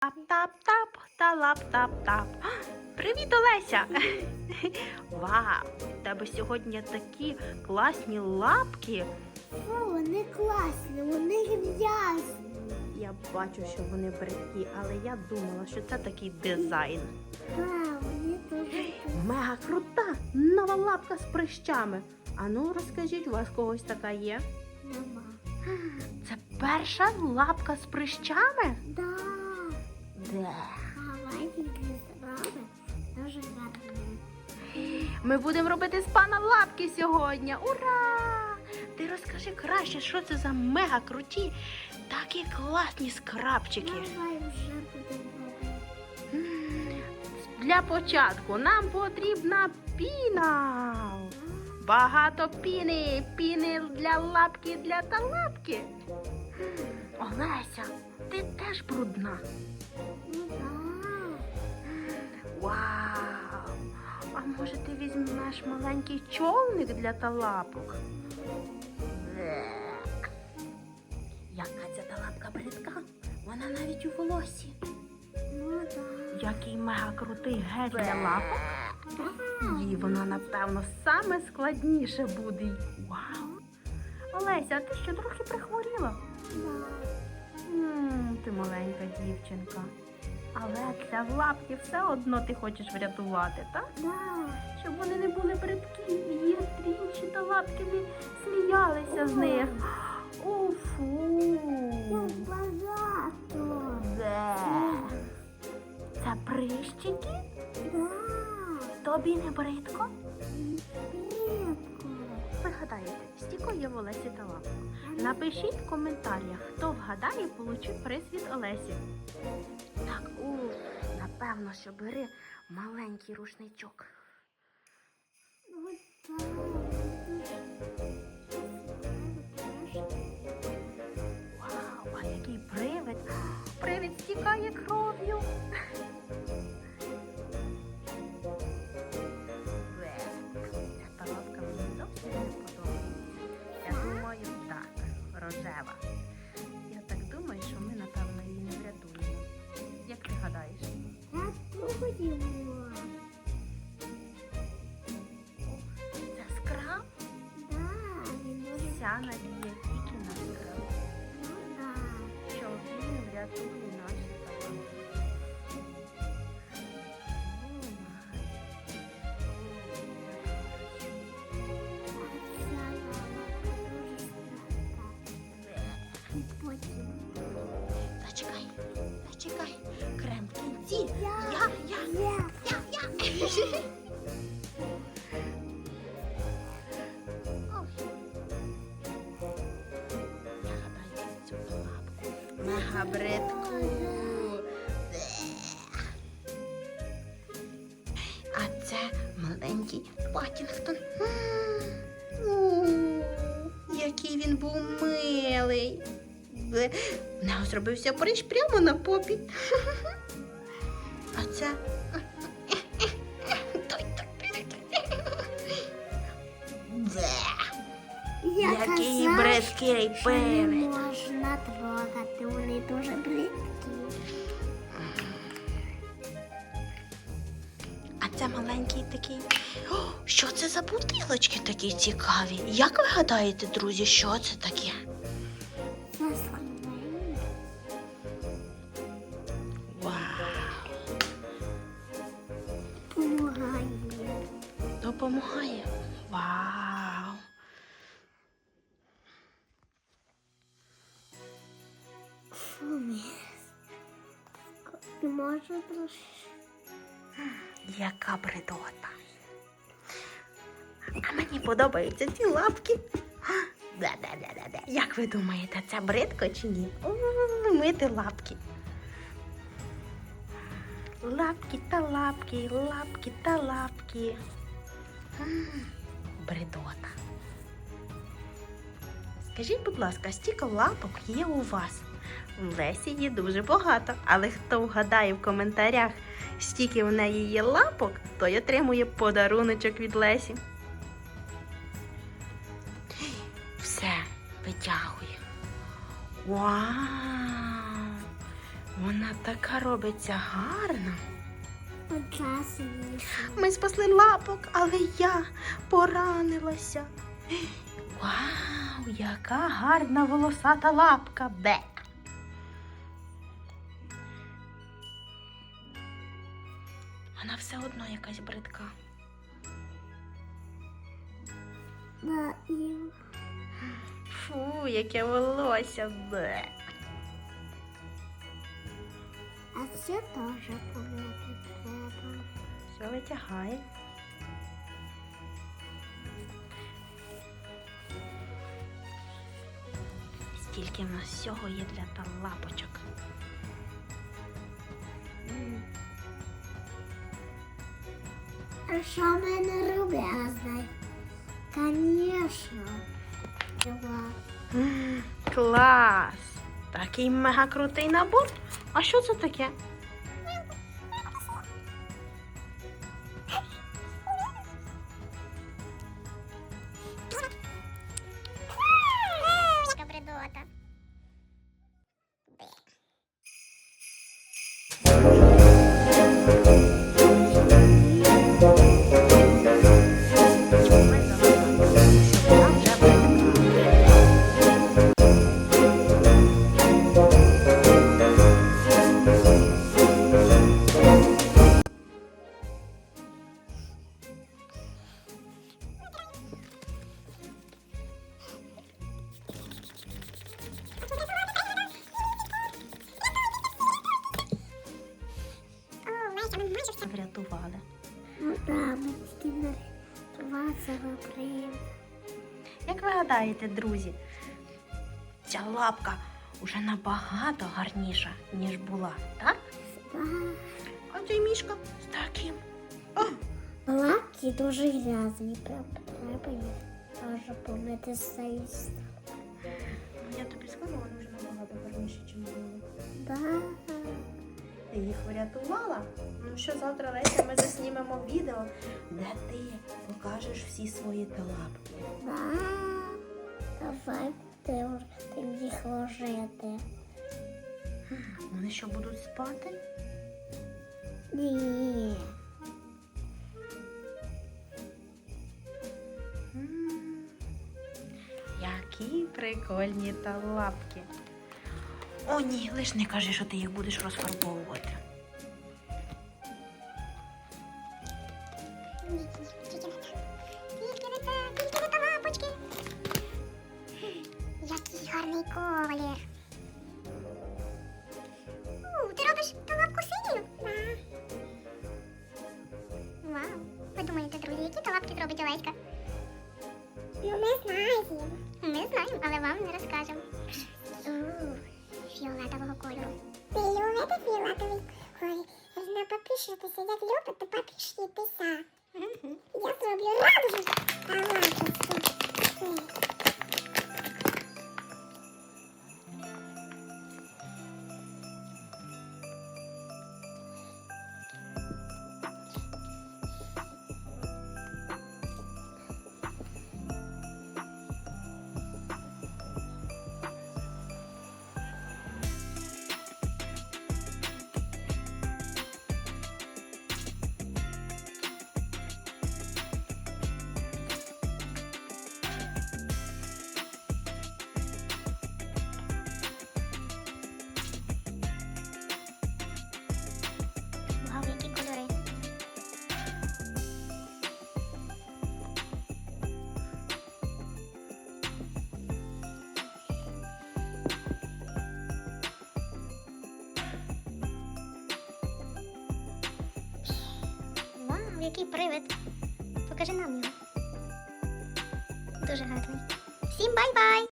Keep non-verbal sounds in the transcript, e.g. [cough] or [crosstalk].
Тап-тап-тап та лап-тап-тап. Привіт, Олеся! Вау! У тебе сьогодні такі класні лапки. О, вони класні, вони грязні. Я бачу, що вони бридкі, але я думала, що це такий дизайн. Так, вони дуже Мега крута! Нова лапка з прищами. А ну розкажіть, у вас когось така є? нема. Це перша лапка з прищами? Да. Ми будемо робити з пана лапки сьогодні. Ура! Ти розкажи краще, що це за мега круті, такі класні скрабчики. Для початку нам потрібна піна. Багато піни. Піни для лапки, для та лапки. Олеся, ти теж брудна. Ну. Вау! А може ти візьмеш маленький човник для талапок? Яка ця талапка бридка? Вона навіть у волосі. Ну так. Який мега крутий гель для лапок. І вона, напевно, саме складніше буде. Вау! Олеся, а ти що трохи прихворіла? Ти маленька дівчинка. Але для лапки все одно ти хочеш врятувати, так? Да. Щоб вони не були бридкі, і інші та лапки не сміялися з них. Уфу. Багато. Де? Це прищики? Да. Тобі не бридко? Рідко. Вигадаєте, є в Олесі та лапок. Напишіть в коментарях, хто вгадає, получить приз від Олесі. Так, у, напевно, що бери маленький рушничок. Вау, а який привид! Привид стікає кров'ю. Вся надія тільки на скраб. Ну. Що він врятує наші таланти. Зачекай, зачекай. Крем в кінці. Я, я, я, я. Ой. Бридку. А це маленький Паттінгтон. Який він був милий. В нього зробився Париж прямо на попі. А це. Я Який бридкий пивець. Можна трогати, вони дуже бридкі. А це маленький такий. О, що це за бутилочки такі цікаві? Як ви гадаєте, друзі, що це таке? Вау! Помагає. Допомагає. Не можу. Яка бредота. А мені подобаються ці лапки. Да-да-да-да-да. Як ви думаєте, це бридко чи ні? Мити лапки. Лапки та лапки, лапки та лапки. М, Бредота. Скажіть, будь ласка, стільки лапок є у вас? В Лесі є дуже багато, але хто вгадає в коментарях, стільки в неї є лапок, той отримує подаруночок від Лесі. Все, витягує. Вау! Вона така робиться гарна. Ми спасли лапок, але я поранилася. [gasps] Вау, яка гарна волосата лапка. Бе. Вона все одно якась бридка. Фу, яке волосся. Бе. А це теж помити треба. Все витягає. Стільки в нас всього є для та лапочок. Що мене? Конечно. Два. Клас! Такий мега крутий набор. А що це таке? Врятували. Ну да, ми тільки не два. Як ви гадаєте, друзі, ця лапка уже набагато гарніша, ніж була, так? А цей мішка з таким. О, Лапки дуже грязні, треба їх теж помити з я тобі сказала, вона вже набагато гарніше, ніж було. Да. Ти їх врятувала? Ну що завтра Леся ми заснімемо відео, де ти покажеш всі свої талапки. Да. Давай будемо їх ложити. Вони що будуть спати? Ні. Які прикольні талапки. О, ні, лиш не кажи, що ти їх будеш розфарбовувати. Колір. У, ти робиш талапку синю? Да. Вау. Ви думаєте, друзі, які талапки зробить Олеська? Ну, ми знаємо. Ми знаємо, але вам не розкажемо. У, фіолетового кольору. Любите фіолетовий колір? Напопишитися, як любите, попишітеся. Я зроблю радужну талапку. Вау, привид. Покажи нам його. Дуже гарний. Всім бай-бай!